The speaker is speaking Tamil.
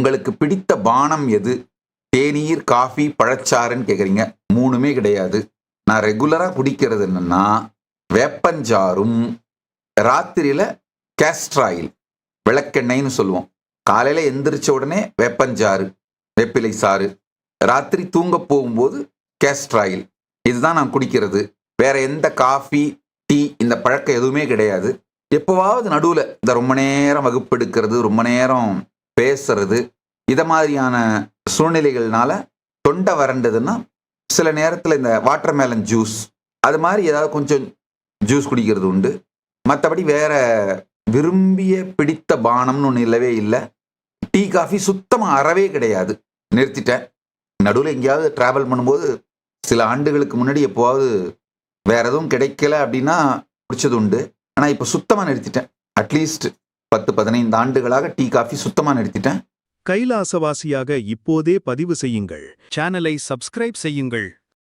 உங்களுக்கு பிடித்த பானம் எது? தேநீர் காஃபி பழச்சாறுன்னு கேட்குறீங்க மூணுமே கிடையாது. நான் ரெகுலராக குடிக்கிறது என்னென்னா வேப்பஞ்சாறும் ராத்திரியில் கேஸ்ட்ராயில் விளக்கெண்ணெய்னு சொல்லுவோம். காலையில் எந்திரிச்ச உடனே வேப்பஞ்சாறு வேப்பிலை சாறு ராத்திரி தூங்க போகும்போது கேஸ்ட்ராயில் இதுதான் நான் குடிக்கிறது. வேற எந்த காஃபி டீ இந்த பழக்கம் எதுவுமே கிடையாது. எப்போவாவது நடுவில் இந்த ரொம்ப நேரம் வகுப்பு எடுக்கிறது ரொம்ப நேரம் பேசுறது இதை மாதிரியான சூழ்நிலைகள்னால தொண்டை வறண்டதுன்னா சில நேரத்தில் இந்த வாட்டர் மேலன் ஜூஸ் அது மாதிரி ஏதாவது கொஞ்சம் ஜூஸ் குடிக்கிறது உண்டு. மற்றபடி வேற விரும்பிய பிடித்த பானம்னு ஒன்று இல்லவே இல்லை. டீ காஃபி சுத்தமாக அறவே கிடையாது. நிறுத்திட்டேன். நடுவில் எங்கேயாவது ட்ராவல் பண்ணும்போது சில ஆண்டுகளுக்கு முன்னாடி எப்போவாவது வேற எதுவும் கிடைக்கல அப்படின்னா குடிச்சது உண்டு. ஆனால் இப்போ சுத்தமாக நிறுத்திட்டேன். அட்லீஸ்ட் பத்து பதினைந்து ஆண்டுகளாக டீ காஃபி சுத்தமாக நிறுத்திட்டேன். கைலாசவாசியாக இப்போதே பதிவு செய்யுங்கள். சேனலை சப்ஸ்கிரைப் செய்யுங்கள்.